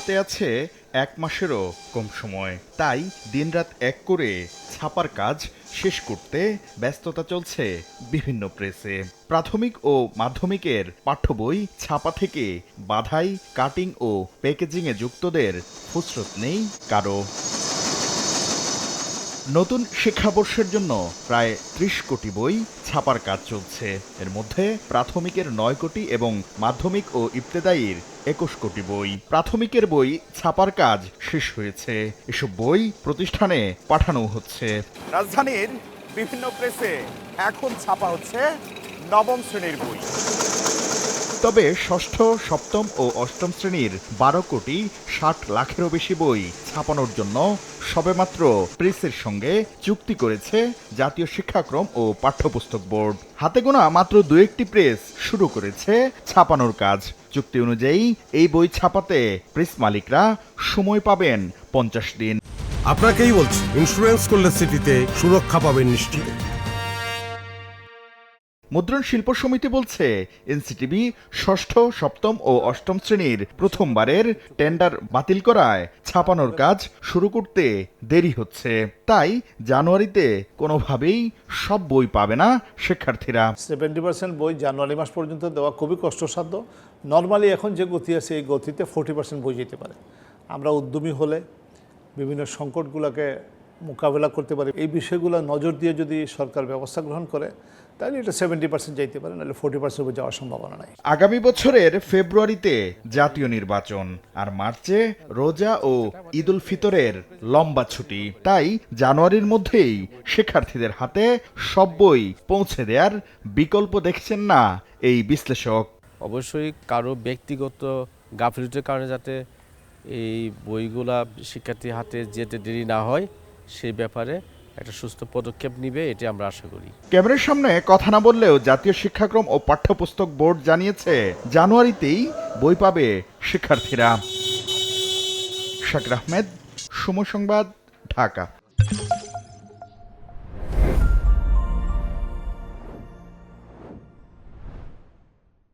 হাতে আছে এক মাসেরও কম সময়। তাই দিনরাত এক করে ছাপার কাজ শেষ করতে ব্যস্ততা চলছে বিভিন্ন প্রেসে। প্রাথমিক ও মাধ্যমিকের পাঠ্য বই ছাপা থেকে বাধাই, কাটিং ও প্যাকেজিংয়ে যুক্তদের ফুসরত নেই কারও। নতুন শিক্ষাবর্ষের জন্য প্রায় ত্রিশ কোটি বই ছাপার কাজ চলছে। এর মধ্যে প্রাথমিকের নয় কোটি এবং মাধ্যমিক ও ইবতেদায়ীর একুশ কোটি বই। প্রাথমিকের বই ছাপার কাজ শেষ হয়েছে। এসব বই প্রতিষ্ঠানে পাঠানো হচ্ছে। রাজধানীর বিভিন্ন প্রেসে এখন ছাপা হচ্ছে নবম শ্রেণির বই। তবে ষষ্ঠ, সপ্তম ও অষ্টম শ্রেণির বারো কোটি ষাট লাখেরও বেশি বই ছাপানোর জন্য সবেমাত্র প্রেসের সঙ্গে চুক্তি করেছে জাতীয় শিক্ষাক্রম ও পাঠ্যপুস্তক বোর্ড। হাতে গোনা মাত্র দু একটি প্রেস শুরু করেছে ছাপানোর কাজ। চুক্তি অনুযায়ী এই বই ছাপাতে প্রেস মালিকরা সময় পাবেন পঞ্চাশ দিন। আপনাকেই বলছি ইন্স্যুরেন্স করলে সিটিতে সুরক্ষা পাবেন নিশ্চিত। মুদ্রণ শিল্প সমিতি বলছে এনসিটিভি ষষ্ঠ, সপ্তম ও অষ্টম শ্রেণির প্রথমবারের টেন্ডার বাতিল করায় ছাপানোর কাজ শুরু করতে দেরি হচ্ছে। তাই জানুয়ারিতে কোনোভাবেই সব বই পাবে না শিক্ষার্থীরা। সেভেন্টি পার্সেন্ট বই জানুয়ারি মাস পর্যন্ত দেওয়া খুবই কষ্টসাধ্য। নর্মালি এখন যে গতি আছে, এই গতিতে ফোর্টি পার্সেন্ট বই যেতে পারে। আমরা উদ্যমী হলে বিভিন্ন সংকটগুলোকে মোকাবেলা করতে পারে। এই বিষয়গুলো নজর দিয়ে যদি সরকার ব্যবস্থা গ্রহণ করে তাহলে এটা সেভেন্টি পার্সেন্ট যাইতে পারে নাহলে ফোর্টি পার্সেন্ট বই যাওয়ার সম্ভাবনা নাই। আগামী বছরের ফেব্রুয়ারিতে জাতীয় নির্বাচন আর মার্চে রোজা ও ঈদ উল ফিতরের লম্বা ছুটি। তাই জানুয়ারির মধ্যেই শিক্ষার্থীদের হাতে সব বই পৌঁছে দেওয়ার বিকল্প দেখছেন না এই বিশ্লেষক। অবশ্যই কারও ব্যক্তিগত গাফিলতির কারণে যাতে এই বইগুলা শিক্ষার্থীর হাতে যেতে দেরি না হয় সেই ব্যাপারে একটা সুস্থ পদক্ষেপ নিবে, এটি আমরা আশা করি। ক্যামেরার সামনে কথা না বললেও জাতীয় শিক্ষাক্রম ও পাঠ্যপুস্তক বোর্ড জানিয়েছে, জানুয়ারিতেই বই পাবে শিক্ষার্থীরা। শাকির আহমেদ, সময় সংবাদ, ঢাকা।